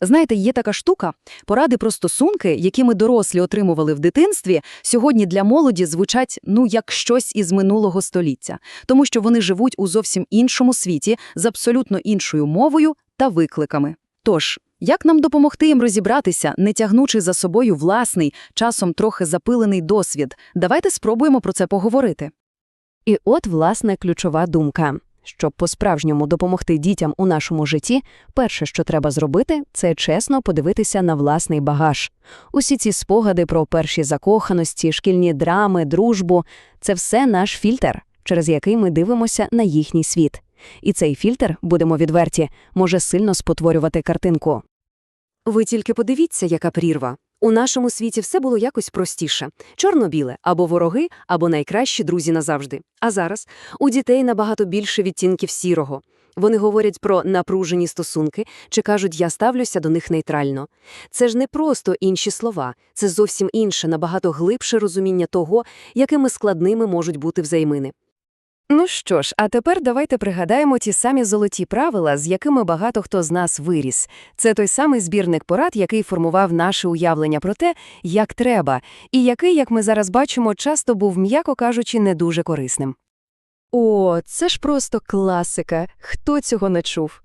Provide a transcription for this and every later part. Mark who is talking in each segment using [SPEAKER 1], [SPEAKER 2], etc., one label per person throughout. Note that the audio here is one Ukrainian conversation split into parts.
[SPEAKER 1] Знаєте, є така штука, поради про стосунки, які ми дорослі отримували в дитинстві, сьогодні для молоді звучать, ну, як щось із минулого століття, тому що вони живуть у зовсім іншому світі, з абсолютно іншою мовою та викликами. Тож, як нам допомогти їм розібратися, не тягнучи за собою власний, часом трохи запилений досвід? Давайте спробуємо про це поговорити.
[SPEAKER 2] І от, власне, ключова думка. Щоб по-справжньому допомогти дітям у нашому житті, перше, що треба зробити, це чесно подивитися на власний багаж. Усі ці спогади про перші закоханості, шкільні драми, дружбу – це все наш фільтр, через який ми дивимося на їхній світ. І цей фільтр, будемо відверті, може сильно спотворювати картинку.
[SPEAKER 3] Ви тільки подивіться, яка прірва. У нашому світі все було якось простіше. Чорно-біле, або вороги, або найкращі друзі назавжди. А зараз у дітей набагато більше відтінків сірого. Вони говорять про напружені стосунки чи кажуть «я ставлюся до них нейтрально». Це ж не просто інші слова, це зовсім інше, набагато глибше розуміння того, якими складними можуть бути взаємини.
[SPEAKER 2] Ну що ж, а тепер давайте пригадаємо ті самі золоті правила, з якими багато хто з нас виріс. Це той самий збірник порад, який формував наше уявлення про те, як треба, і який, як ми зараз бачимо, часто був, м'яко кажучи, не дуже корисним. О, це ж просто класика. Хто цього не чув?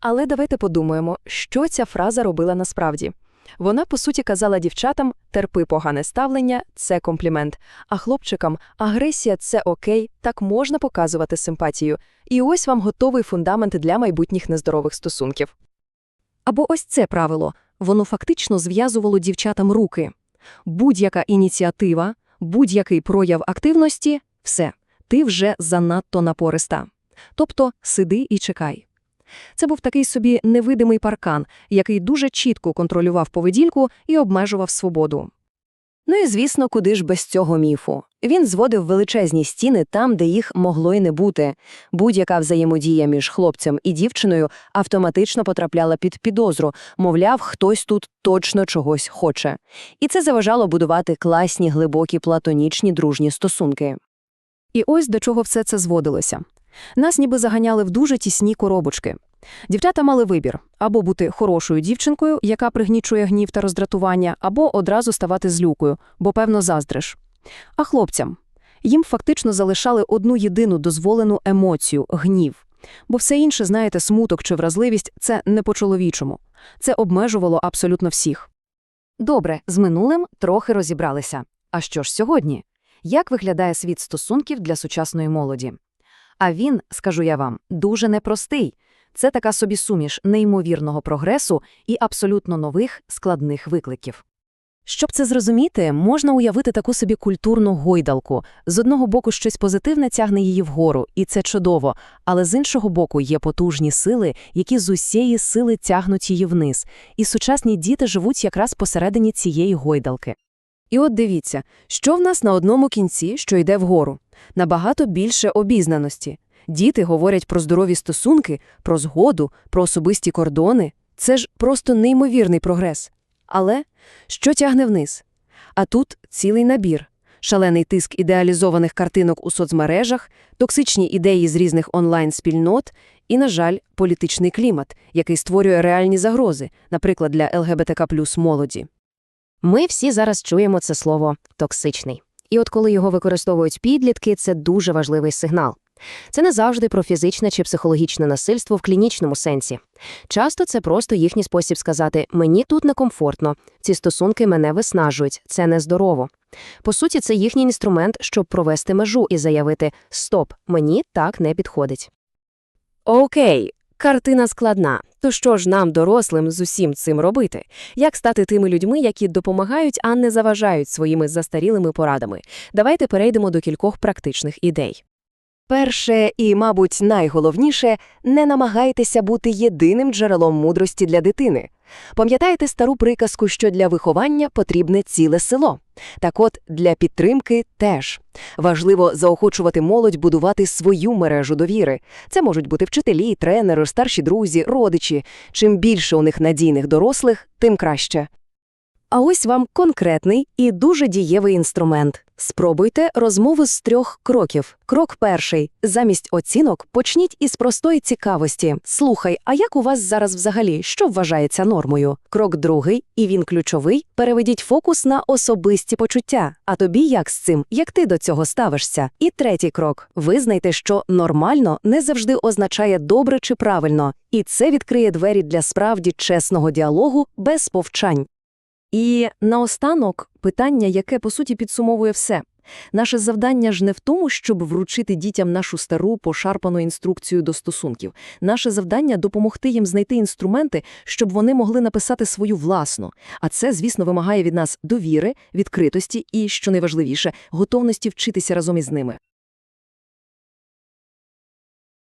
[SPEAKER 2] Але давайте подумаємо, що ця фраза робила насправді. Вона, по суті, казала дівчатам «терпи погане ставлення – це комплімент», а хлопчикам «агресія – це окей, так можна показувати симпатію». І ось вам готовий фундамент для майбутніх нездорових стосунків. Або ось це правило. Воно фактично зв'язувало дівчатам руки. Будь-яка ініціатива, будь-який прояв активності – все, ти вже занадто напориста. Тобто сиди і чекай. Це був такий собі невидимий паркан, який дуже чітко контролював поведінку і обмежував свободу.
[SPEAKER 3] Ну і, звісно, куди ж без цього міфу. Він зводив величезні стіни там, де їх могло й не бути. Будь-яка взаємодія між хлопцем і дівчиною автоматично потрапляла під підозру, мовляв, хтось тут точно чогось хоче. І це заважало будувати класні, глибокі, платонічні дружні стосунки.
[SPEAKER 2] І ось до чого все це зводилося. Нас ніби заганяли в дуже тісні коробочки. Дівчата мали вибір – або бути хорошою дівчинкою, яка пригнічує гнів та роздратування, або одразу ставати злюкою, бо, певно, заздриш. А хлопцям? Їм фактично залишали одну єдину дозволену емоцію – гнів. Бо все інше, знаєте, смуток чи вразливість – це не по-чоловічому. Це обмежувало абсолютно всіх.
[SPEAKER 3] Добре, з минулим трохи розібралися. А що ж сьогодні? Як виглядає світ стосунків для сучасної молоді? А він, скажу я вам, дуже непростий. Це така собі суміш неймовірного прогресу і абсолютно нових складних викликів.
[SPEAKER 2] Щоб це зрозуміти, можна уявити таку собі культурну гойдалку. З одного боку щось позитивне тягне її вгору, і це чудово, але з іншого боку є потужні сили, які з усієї сили тягнуть її вниз, і сучасні діти живуть якраз посередині цієї гойдалки.
[SPEAKER 3] І от дивіться, що в нас на одному кінці, що йде вгору. Набагато більше обізнаності. Діти говорять про здорові стосунки, про згоду, про особисті кордони. Це ж просто неймовірний прогрес. Але що тягне вниз? А тут цілий набір. Шалений тиск ідеалізованих картинок у соцмережах, токсичні ідеї з різних онлайн-спільнот і, на жаль, політичний клімат, який створює реальні загрози, наприклад, для ЛГБТК плюс молоді. Ми всі зараз чуємо це слово «токсичний». І от коли його використовують підлітки, це дуже важливий сигнал. Це не завжди про фізичне чи психологічне насильство в клінічному сенсі. Часто це просто їхній спосіб сказати «мені тут некомфортно, ці стосунки мене виснажують, це нездорово». По суті, це їхній інструмент, щоб провести межу і заявити «стоп, мені так не підходить». Окей, картина складна. То що ж нам, дорослим, з усім цим робити? Як стати тими людьми, які допомагають, а не заважають своїми застарілими порадами? Давайте перейдемо до кількох практичних ідей. Перше і, мабуть, найголовніше не намагайтеся бути єдиним джерелом мудрості для дитини. Пам'ятаєте стару приказку, що для виховання потрібне ціле село? Так от, для підтримки теж. Важливо заохочувати молодь будувати свою мережу довіри. Це можуть бути вчителі, тренери, старші друзі, родичі. Чим більше у них надійних дорослих, тим краще. А ось вам конкретний і дуже дієвий інструмент. Спробуйте розмову з трьох кроків. Крок перший. Замість оцінок почніть із простої цікавості. Слухай, а як у вас зараз взагалі, що вважається нормою? Крок другий, і він ключовий, переведіть фокус на особисті почуття. А тобі як з цим? Як ти до цього ставишся? І третій крок. Визнайте, що нормально не завжди означає добре чи правильно, і це відкриє двері для справді чесного діалогу без повчань.
[SPEAKER 2] І наостанок питання, яке по суті підсумовує все. Наше завдання ж не в тому, щоб вручити дітям нашу стару пошарпану інструкцію до стосунків. Наше завдання допомогти їм знайти інструменти, щоб вони могли написати свою власну. А це, звісно, вимагає від нас довіри, відкритості і, що найважливіше, готовності вчитися разом із ними.